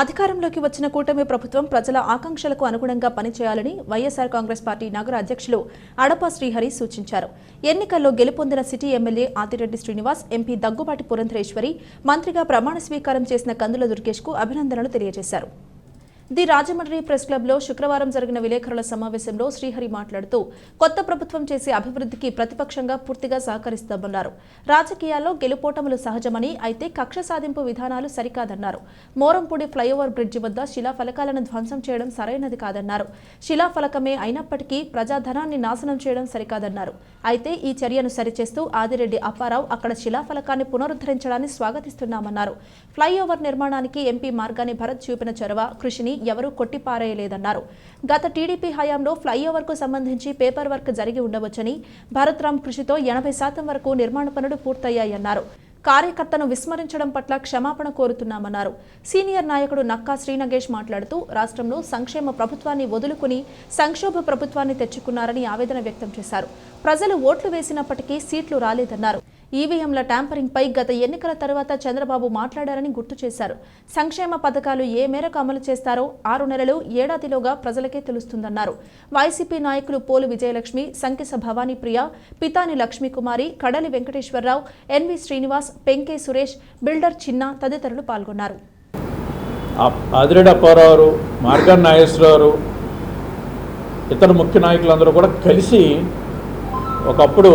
అధికారంలోకి వచ్చిన కూటమి ప్రభుత్వం ప్రజల ఆకాంక్షలకు అనుగుణంగా పనిచేయాలని వైఎస్సార్ కాంగ్రెస్ పార్టీ నగర అధ్యక్షులు అడప శ్రీహరి సూచించారు. ఎన్నికల్లో గెలుపొందిన city MLA Adireddy Srinivas MP Daggubati Purandeswari మంత్రిగా ప్రమాణ స్వీకారం చేసిన కందుల దుర్గేష్కు అభినందనలు తెలియజేశారు. ది రాజమండ్రి ప్రెస్ క్లబ్లో శుక్రవారం జరిగిన విలేకరుల సమావేశంలో శ్రీహరి మాట్లాడుతూ కొత్త ప్రభుత్వం చేసే అభివృద్ధికి ప్రతిపక్షంగా పూర్తిగా సహకరిస్తామన్నారు. రాజకీయాల్లో గెలుపోటములు సహజమని అయితే కక్ష సాధింపు విధానాలు సరికాదన్నారు. మోరంపూడి ఫ్లైఓవర్ బ్రిడ్జి వద్ద శిలాఫలకాలను ధ్వంసం చేయడం సరైనది కాదన్నారు. శిలాఫలకమే అయినప్పటికీ ప్రజాధనాన్ని నాశనం చేయడం సరికాదన్నారు. అయితే ఈ చర్యను సరిచేస్తూ ఆదిరెడ్డి అప్పారావు అక్కడ శిలాఫలకాన్ని పునరుద్ధరించడాన్ని స్వాగతిస్తున్నామన్నారు. ఫ్లైఓవర్ నిర్మాణానికి ఎంపీ మార్గాన్ని భరత్ చూపిన చొరవ కృషిని ఎవరూ కొట్టిపారేయలేదన్నారు. గత టీడీపీ హయాంలో ఫ్లైఓవర్కు సంబంధించి పేపర్ వర్క్ జరిగి ఉండవచ్చని భరత్రామ్ కృషితో ఎనభై శాతం వరకు నిర్మాణ పనులు పూర్తయ్యాయన్నారు. కార్యకర్తను విస్మరించడం పట్ల క్షమాపణ కోరుతున్నామన్నారు. సీనియర్ నాయకుడు నక్కా శ్రీనగేష్ మాట్లాడుతూ రాష్ట్రంలో సంక్షేమ ప్రభుత్వాన్ని వదులుకుని సంక్షోభ ప్రభుత్వాన్ని తెచ్చుకున్నారని ఆవేదన వ్యక్తం చేశారు. ప్రజలు ఓట్లు వేసినప్పటికీ సీట్లు రాలేదన్నారు. ఈవీఎంల ట్యాంపరింగ్పై గత ఎన్నికల తర్వాత చంద్రబాబు మాట్లాడారని గుర్తు చేశారు. సంక్షేమ పథకాలు ఏ మేరకు అమలు చేస్తారో ఆరు నెలలు ఏడాదిలోగా ప్రజలకే తెలుస్తుందన్నారు. వైసీపీ నాయకులు పోలు విజయలక్ష్మి సంకిస భవానీ ప్రియ పితాని లక్ష్మీకుమారి కడలి వెంకటేశ్వరరావు ఎన్వి శ్రీనివాస్ పెంకే సురేష్ బిల్డర్ చిన్న తదితరులు పాల్గొన్నారు. ఆదిరెడ్డి అప్పారావు నాగేశ్వరరావు ఇతర ముఖ్య నాయకులందరూ కూడా కలిసి ఒకప్పుడు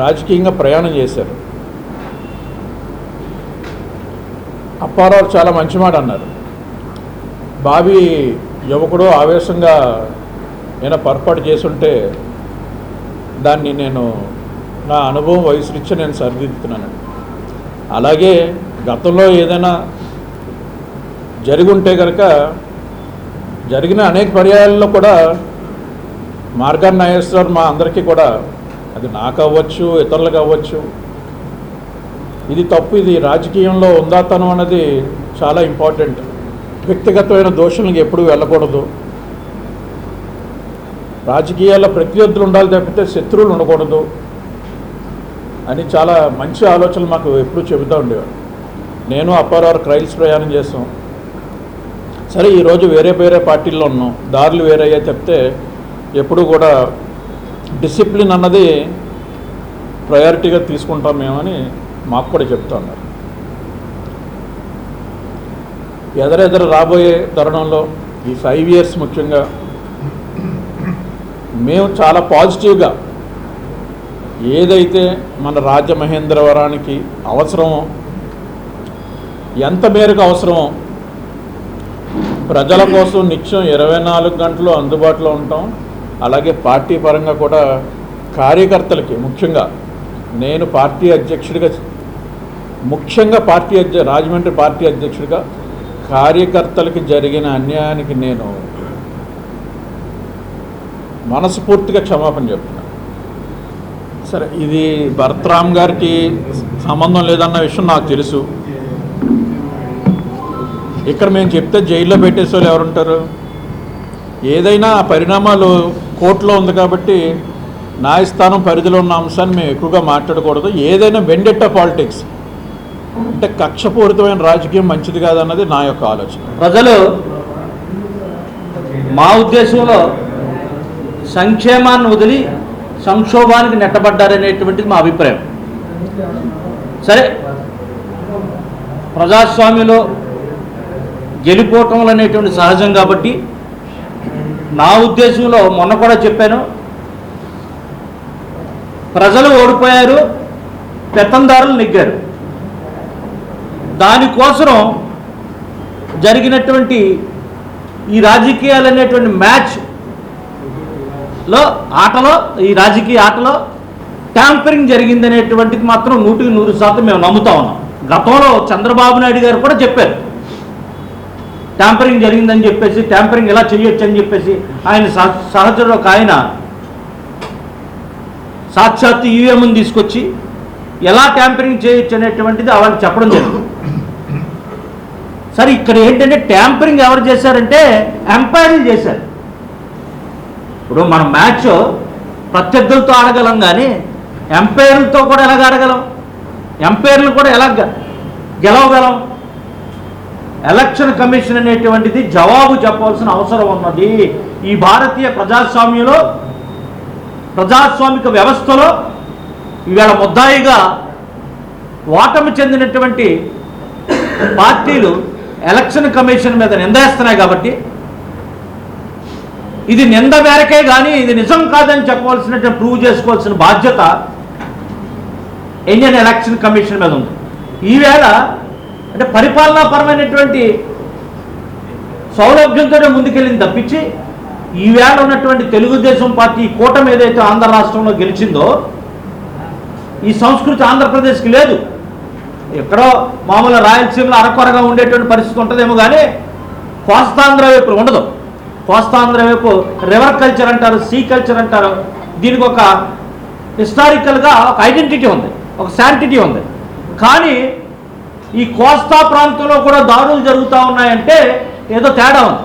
రాజకీయంగా ప్రయాణం చేశారు. అప్పారావు చాలా మంచి మాట అన్నారు. బాబీ యువకుడు ఆవేశంగా నేను పొరపాటు చేసుంటే దాన్ని నేను నా అనుభవం వయసు రీత్యా నేను సరిదిద్దుతున్నాను. అలాగే గతంలో ఏదైనా జరిగి ఉంటే కనుక జరిగిన అనేక పర్యాయాల్లో కూడా మార్గాన్ నాగేశ్వర్ మా అందరికీ కూడా అది నాకు అవ్వచ్చు ఇతరులకు అవ్వచ్చు. ఇది తప్పు ఇది రాజకీయంలో ఉందాతనం అనేది చాలా ఇంపార్టెంట్. వ్యక్తిగతమైన దోషులకు ఎప్పుడూ వెళ్ళకూడదు. రాజకీయాల్లో ప్రత్యర్థులు ఉండాలి తప్పితే శత్రువులు ఉండకూడదు అని చాలా మంచి ఆలోచనలు మాకు ఎప్పుడూ చెబుతూ ఉండేవాడు నేను అప్పారావు క్రైల్స్ ప్రయాణం చేస్తాం సరే ఈరోజు వేరే వేరే పార్టీల్లో ఉన్నాం. దారులు వేరే అయ్యాయి చెప్తే ఎప్పుడు కూడా డిసిప్లిన్ అన్నది ప్రయారిటీగా తీసుకుంటాం మేమని మాకు కూడా చెప్తున్నారు ఎదరెదర రాబోయే తరుణంలో ఈ ఫైవ్ ఇయర్స్ ముఖ్యంగా మేము చాలా పాజిటివ్గా ఏదైతే మన రాజమహేంద్రవరానికి అవసరమో ఎంత మేరకు అవసరమో ప్రజల కోసం నిత్యం ఇరవై నాలుగు గంటలు అందుబాటులో ఉంటాం. అలాగే పార్టీ పరంగా కూడా కార్యకర్తలకి ముఖ్యంగా నేను పార్టీ అధ్యక్షుడిగా ముఖ్యంగా పార్టీ అధ్య రాజమండ్రి పార్టీ అధ్యక్షుడిగా కార్యకర్తలకి జరిగిన అన్యాయానికి నేను మనస్ఫూర్తిగా క్షమాపణ చెప్తున్నాను సరే ఇది భరత్రామ్ గారికి సంబంధం లేదన్న విషయం నాకు తెలుసు. ఇక్కడ మేము చెప్తే జైల్లో పెట్టేసే వాళ్ళు ఎవరుంటారు? ఏదైనా పరిణామాలు కోర్టులో ఉంది కాబట్టి న్యాయస్థానం పరిధిలో ఉన్న అంశాన్ని మేము ఎక్కువగా మాట్లాడకూడదు. ఏదైనా వెండెట్ట పాలిటిక్స్ అంటే కక్షపూరితమైన రాజకీయం మంచిది కాదన్నది నా యొక్క ఆలోచన. ప్రజలు మా ఉద్దేశంలో సంక్షేమాన్ని వదిలి సంక్షోభానికి నెట్టబడ్డారనేటువంటిది మా అభిప్రాయం. సరే ప్రజాస్వామ్యంలో గెలిపోవటం అనేటువంటి సహజం కాబట్టి నా ఉద్దేశంలో మొన్న కూడా చెప్పాను. ప్రజలు ఓడిపోయారు పెత్తందారులు నెగ్గారు. దానికోసం జరిగినటువంటి ఈ రాజకీయాలు అనేటువంటి మ్యాచ్లో ఆటలో ఈ రాజకీయ ఆటలో ట్యాంపరింగ్ జరిగిందనేటువంటిది మాత్రం నూటికి నూరు శాతం మేము నమ్ముతా ఉన్నాం. గతంలో చంద్రబాబు నాయుడు గారు కూడా చెప్పారు. ట్యాంపరింగ్ జరిగిందని చెప్పేసి ట్యాంపరింగ్ ఎలా చేయొచ్చు అని చెప్పేసి ఆయన సహ- సహచరుడు ఒక ఆయన సాక్షాత్తు ఈవీఎంని తీసుకొచ్చి ఎలా ట్యాంపరింగ్ చేయొచ్చు అనేటువంటిది వాళ్ళకి చెప్పడం జరిగింది. సరే ఇక్కడ ఏంటంటే ట్యాంపరింగ్ ఎవరు చేశారంటే ఎంపైర్లు చేశారు. ఇప్పుడు మనం మ్యాచ్ ప్రత్యర్థులతో ఆడగలం కానీ ఎంపైర్లతో కూడా ఎలాగ ఆడగలం? ఎంపైర్లు కూడా ఎలా గెలవగలం? ఎలక్షన్ కమిషన్ అనేటువంటిది జవాబు చెప్పవలసిన అవసరం ఉన్నది. ఈ భారతీయ ప్రజాస్వామ్యంలో ప్రజాస్వామిక వ్యవస్థలో ఈవేళ ముద్దాయిగా ఓటమి చెందినటువంటి పార్టీలు ఎలక్షన్ కమిషన్ మీద నిందేస్తున్నాయి కాబట్టి ఇది నింద మేరకే కానీ ఇది నిజం కాదని చెప్పవలసినటువంటి ప్రూవ్ చేసుకోవాల్సిన బాధ్యత ఇండియన్ ఎలక్షన్ కమిషన్ మీద ఉంది. ఈవేళ అంటే పరిపాలనాపరమైనటువంటి సౌలభ్యంతోనే ముందుకెళ్ళింది తప్పించి ఈవేళ ఉన్నటువంటి తెలుగుదేశం పార్టీ కూటమి ఏదైతే ఆంధ్ర రాష్ట్రంలో గెలిచిందో ఈ సంస్కృతి ఆంధ్రప్రదేశ్కి లేదు. ఎక్కడో మామూలు రాయలసీమలో అరకొరగా ఉండేటువంటి పరిస్థితి ఉంటుందేమో కానీ కోస్తాంధ్ర వైపు ఉండదు. కోస్తాంధ్ర వైపు రివర్ కల్చర్ అంటారు సీ కల్చర్ అంటారు. దీనికి ఒక హిస్టారికల్గా ఒక ఐడెంటిటీ ఉంది ఒక శాంటిటీ ఉంది. కానీ ఈ కోస్తా ప్రాంతంలో కూడా దాడులు జరుగుతూ ఉన్నాయంటే ఏదో తేడా ఉంది.